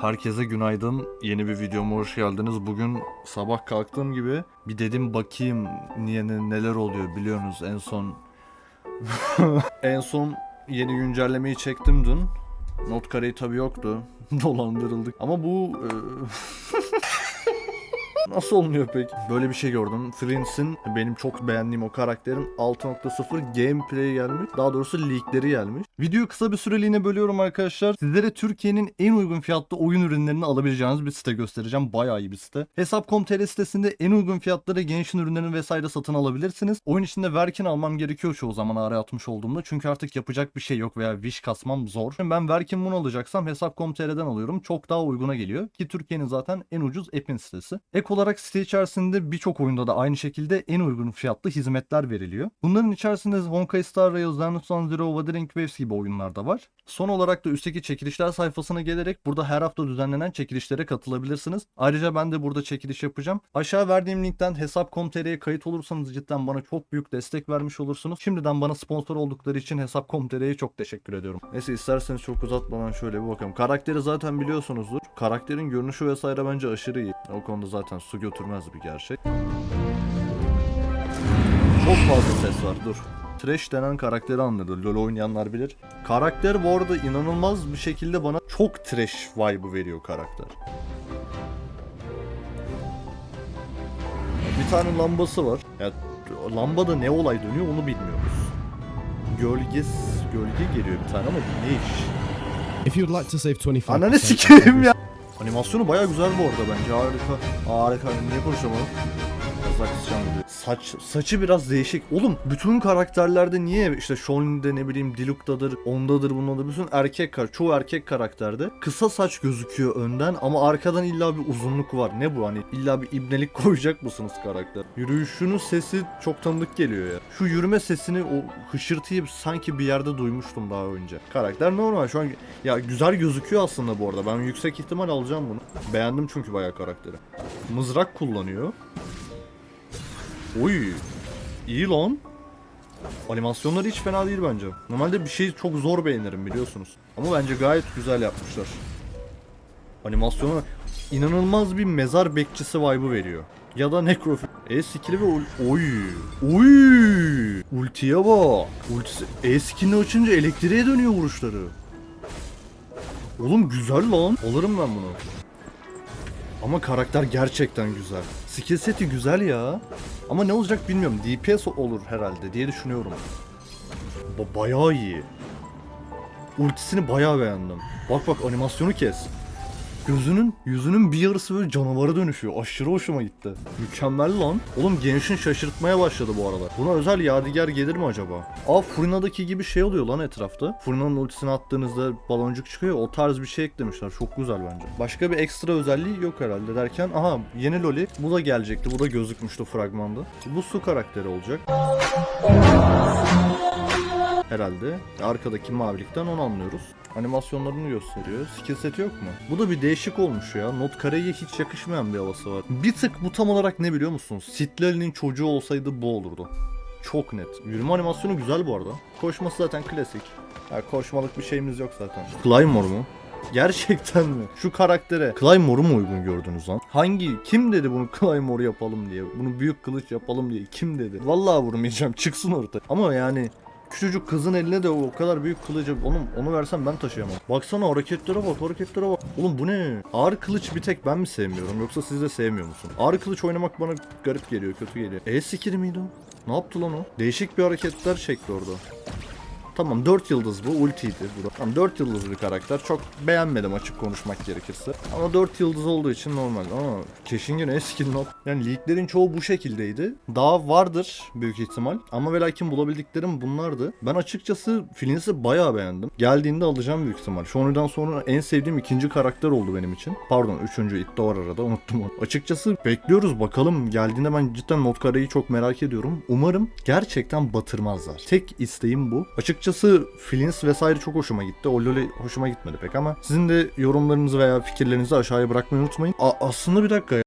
Herkese günaydın. Yeni bir videoma hoş geldiniz. Bugün sabah kalktığım gibi bir dedim bakayım niye ne- neler oluyor biliyorsunuz en son en son yeni güncellemeyi çektim dün. Not kareyi tabi yoktu. Dolandırıldık. Ama bu e, Nasıl olmuyor peki? Böyle bir şey gördüm. Prince'in benim çok beğendiğim o karakterin 6.0 gameplay gelmiş. Daha doğrusu leakleri gelmiş. Videoyu kısa bir süreliğine bölüyorum arkadaşlar. Sizlere Türkiye'nin en uygun fiyatlı oyun ürünlerini alabileceğiniz bir site göstereceğim. Bayağı iyi bir site. Hesap.com.tr sitesinde en uygun fiyatlara gençin ürünlerini vesaire satın alabilirsiniz. Oyun içinde Verkin almam gerekiyor çoğu zaman ara atmış olduğumda. Çünkü artık yapacak bir şey yok veya wish kasmam zor. Ben Verkin bunu alacaksam Hesap.com.tr'den alıyorum. Çok daha uyguna geliyor. Ki Türkiye'nin zaten en ucuz app'in sitesi. Ek olarak site içerisinde birçok oyunda da aynı şekilde en uygun fiyatlı hizmetler veriliyor. Bunların içerisinde Honkai Star Rail, Zenless Zero, Wuthering Waves gibi oyunlar da var. Son olarak da üstteki çekilişler sayfasına gelerek burada her hafta düzenlenen çekilişlere katılabilirsiniz. Ayrıca ben de burada çekiliş yapacağım. Aşağı verdiğim linkten hesap.com.tr'ye kayıt olursanız cidden bana çok büyük destek vermiş olursunuz. Şimdiden bana sponsor oldukları için hesap.com.tr'ye çok teşekkür ediyorum. Neyse isterseniz çok uzatmadan şöyle bir bakalım. Karakteri zaten biliyorsunuzdur. Karakterin görünüşü vesaire bence aşırı iyi. O konuda zaten su götürmez bir gerçek. Çok fazla ses var dur. Trash denen karakteri anladı. LoL oynayanlar bilir. Karakter bu arada inanılmaz bir şekilde bana çok trash vibe'ı veriyor karakter. Bir tane lambası var. Ya lambada ne olay dönüyor onu bilmiyoruz. Gölge gölge geliyor bir tane ama bu ne iş? If you'd like to save 25 Ananı sikeyim ya. Animasyonu baya güzel bu arada bence harika. Harika niye konuşamadım? Kısacağım diyor. Saç, saçı biraz değişik. Oğlum bütün karakterlerde niye işte Shonin'de ne bileyim Diluc'dadır, ondadır bundadır bütün erkek kar, çoğu erkek karakterde kısa saç gözüküyor önden ama arkadan illa bir uzunluk var. Ne bu hani illa bir ibnelik koyacak mısınız karakter? Yürüyüşünün sesi çok tanıdık geliyor ya. Şu yürüme sesini o hışırtıyı sanki bir yerde duymuştum daha önce. Karakter normal şu an ya güzel gözüküyor aslında bu arada. Ben yüksek ihtimal alacağım bunu. Beğendim çünkü bayağı karakteri. Mızrak kullanıyor. Oy. İyi lan. Animasyonları hiç fena değil bence. Normalde bir şeyi çok zor beğenirim biliyorsunuz. Ama bence gayet güzel yapmışlar. Animasyonu inanılmaz bir mezar bekçisi vibe'ı veriyor. Ya da nekrofil. E skill'i ve ul- oy. Oy. Ultiye bak. Ultisi E skill'ini açınca elektriğe dönüyor vuruşları. Oğlum güzel lan. Alırım ben bunu. Ama karakter gerçekten güzel. Skill seti güzel ya. Ama ne olacak bilmiyorum. DPS olur herhalde diye düşünüyorum. Ba- bayağı iyi. Ultisini bayağı beğendim. Bak bak animasyonu kes. Gözünün, yüzünün bir yarısı böyle canavara dönüşüyor. Aşırı hoşuma gitti. Mükemmel lan. Oğlum gençin şaşırtmaya başladı bu arada. Buna özel yadigar gelir mi acaba? Aa Furina'daki gibi şey oluyor lan etrafta. Furina'nın ultisini attığınızda baloncuk çıkıyor. O tarz bir şey eklemişler. Çok güzel bence. Başka bir ekstra özelliği yok herhalde derken. Aha yeni Loli. Bu da gelecekti. Bu da gözükmüştü fragmanda. Bu su karakteri olacak. Herhalde. Arkadaki mavilikten onu anlıyoruz. Animasyonlarını gösteriyor. Skill seti yok mu? Bu da bir değişik olmuş ya. Not kareye hiç yakışmayan bir havası var. Bir tık bu tam olarak ne biliyor musunuz? Sitlerinin çocuğu olsaydı bu olurdu. Çok net. Yürüme animasyonu güzel bu arada. Koşması zaten klasik. Ya koşmalık bir şeyimiz yok zaten. Claymore mu? Gerçekten mi? Şu karaktere Claymore'u mu uygun gördünüz lan? Hangi? Kim dedi bunu Claymore yapalım diye? Bunu büyük kılıç yapalım diye. Kim dedi? Vallahi vurmayacağım. Çıksın ortaya. Ama yani Küçücük kızın eline de o kadar büyük kılıcı onu, onu versem ben taşıyamam. Baksana hareketlere bak hareketlere bak. Oğlum bu ne? Ağır kılıç bir tek ben mi sevmiyorum yoksa siz de sevmiyor musun? Ağır kılıç oynamak bana garip geliyor kötü geliyor. E skill'i miydi o? Ne yaptı lan o? Değişik bir hareketler çekti orada. Tamam 4 yıldız bu ultiydi bu. Tamam 4 yıldız bir karakter. Çok beğenmedim açık konuşmak gerekirse. Ama 4 yıldız olduğu için normal. Ama Keşin yine eski not. Yani leaklerin çoğu bu şekildeydi. Daha vardır büyük ihtimal. Ama ve lakin bulabildiklerim bunlardı. Ben açıkçası Filins'i bayağı beğendim. Geldiğinde alacağım büyük ihtimal. Shoney'den sonra en sevdiğim ikinci karakter oldu benim için. Pardon üçüncü de var arada unuttum onu. Açıkçası bekliyoruz bakalım. Geldiğinde ben cidden not kareyi çok merak ediyorum. Umarım gerçekten batırmazlar. Tek isteğim bu. Açıkçası Filins vesaire çok hoşuma gitti. O LoL'e hoşuma gitmedi pek ama sizin de yorumlarınızı veya fikirlerinizi aşağıya bırakmayı unutmayın. A- aslında bir dakika ya.